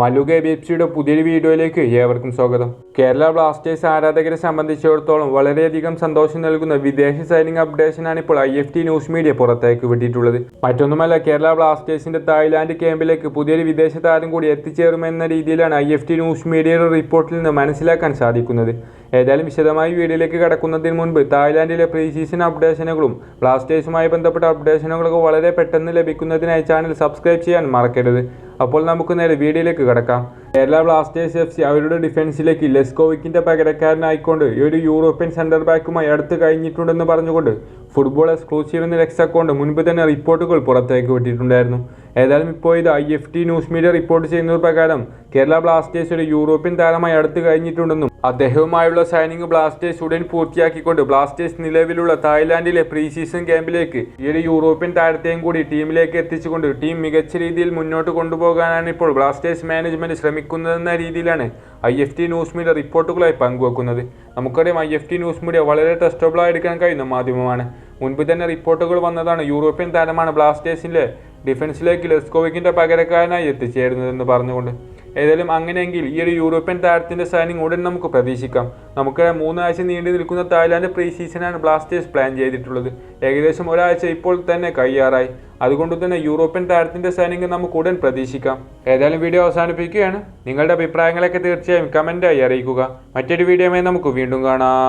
മലുക B F സിയുടെ പുതിയൊരു വീഡിയോയിലേക്ക് ഏവർക്കും സ്വാഗതം. കേരള ബ്ലാസ്റ്റേഴ്സ് ആരാധകരെ സംബന്ധിച്ചിടത്തോളം വളരെയധികം സന്തോഷം നൽകുന്ന വിദേശ സൈനിങ് അപ്ഡേഷനാണ് ഇപ്പോൾ I F T news media പുറത്തേക്ക് വിട്ടിട്ടുള്ളത്. മറ്റൊന്നുമല്ല കേരള ബ്ലാസ്റ്റേഴ്സിന്റെ തായ്ലാന്റ് ക്യാമ്പിലേക്ക് പുതിയൊരു വിദേശ താരം കൂടി എത്തിച്ചേരുമെന്ന രീതിയിലാണ് ഐ എഫ് ടി ന്യൂസ് മീഡിയയുടെ റിപ്പോർട്ടിൽ നിന്ന് മനസ്സിലാക്കാൻ സാധിക്കുന്നത്. ഏതായാലും വിശദമായി വീഡിയോയിലേക്ക് കടക്കുന്നതിന് മുൻപ് തായ്ലാന്റിലെ പ്രീ സീസൺ അപ്ഡേഷനുകളും ബ്ലാസ്റ്റേഴ്സുമായി ബന്ധപ്പെട്ട അപ്ഡേഷനുകളൊക്കെ വളരെ പെട്ടെന്ന് ലഭിക്കുന്നതിനായി ചാനൽ സബ്സ്ക്രൈബ് ചെയ്യാൻ മറക്കരുത്. അപ്പോൾ നമുക്ക് നേരെ വീഡിയോയിലേക്ക് കിടക്കാം. കേരള ബ്ലാസ്റ്റേഴ്സ് എഫ് സി അവരുടെ ഡിഫൻസിലേക്ക് ലെസ്കോവിക്കിന്റെ പകരക്കാരനായിക്കൊണ്ട് ഒരു യൂറോപ്യൻ സെന്റർ ബാക്കുമായി അടുത്ത് കഴിഞ്ഞിട്ടുണ്ടെന്ന് പറഞ്ഞുകൊണ്ട് ഫുട്ബോൾ എക്സ്ക്ലൂസീവ് എന്ന ലെക്സ് അക്കൗണ്ട് മുൻപ് തന്നെ റിപ്പോർട്ടുകൾ പുറത്തേക്ക് വിട്ടിട്ടുണ്ടായിരുന്നു. ഏതായാലും ഇപ്പോൾ ഇത് I F T news media report ചെയ്യുന്ന പ്രകാരം കേരള ബ്ലാസ്റ്റേഴ്സ് ഒരു യൂറോപ്യൻ താരമായി അടുത്ത് കഴിഞ്ഞിട്ടുണ്ടെന്നും അദ്ദേഹവുമായുള്ള സൈനിങ് ബ്ലാസ്റ്റേഴ്സ് ഉടൻ പൂർത്തിയാക്കിക്കൊണ്ട് ബ്ലാസ്റ്റേഴ്സ് നിലവിലുള്ള തായ്ലാന്റിലെ പ്രീ സീസൺ ക്യാമ്പിലേക്ക് ഈ ഒരു യൂറോപ്യൻ താരത്തെയും കൂടി ടീമിലേക്ക് എത്തിച്ചുകൊണ്ട് ടീം മികച്ച രീതിയിൽ മുന്നോട്ട് കൊണ്ടുപോകാനാണ് ഇപ്പോൾ ബ്ലാസ്റ്റേഴ്സ് മാനേജ്മെന്റ് ശ്രമിക്കുന്നതെന്ന രീതിയിലാണ് I F T news media റിപ്പോർട്ടുകളായി പങ്കുവെക്കുന്നത്. നമുക്കറിയാം I F T news media വളരെ ടെസ്റ്റബിളായി എടുക്കാൻ കഴിയുന്ന മാധ്യമമാണ്. മുൻപ് തന്നെ റിപ്പോർട്ടുകൾ വന്നതാണ് യൂറോപ്യൻ താരമാണ് ബ്ലാസ്റ്റേഴ്സിന്റെ ഡിഫൻസിലേക്ക് ലെസ്കോവിക്കിന്റെ പകരക്കാരനായി എത്തിച്ചേരുന്നതെന്ന് പറഞ്ഞുകൊണ്ട്. ഏതായാലും അങ്ങനെയെങ്കിൽ ഈ ഒരു യൂറോപ്യൻ താരത്തിന്റെ സൈനിങ് ഉടൻ നമുക്ക് പ്രതീക്ഷിക്കാം. നമുക്ക് മൂന്നാഴ്ച നീണ്ടു നിൽക്കുന്ന തായ്ലാൻഡ് പ്രീ സീസണാണ് ബ്ലാസ്റ്റേഴ്സ് പ്ലാൻ ചെയ്തിട്ടുള്ളത്. ഏകദേശം ഒരാഴ്ച ഇപ്പോൾ തന്നെ കയ്യാറായി അതുകൊണ്ട് തന്നെ യൂറോപ്യൻ താരത്തിന്റെ സൈനിങ് നമുക്ക് ഉടൻ പ്രതീക്ഷിക്കാം. ഏതായാലും വീഡിയോ അവസാനിപ്പിക്കുകയാണ്. നിങ്ങളുടെ അഭിപ്രായങ്ങളൊക്കെ തീർച്ചയായും കമന്റായി അറിയിക്കുക. മറ്റൊരു വീഡിയോയുമായി നമുക്ക് വീണ്ടും കാണാം.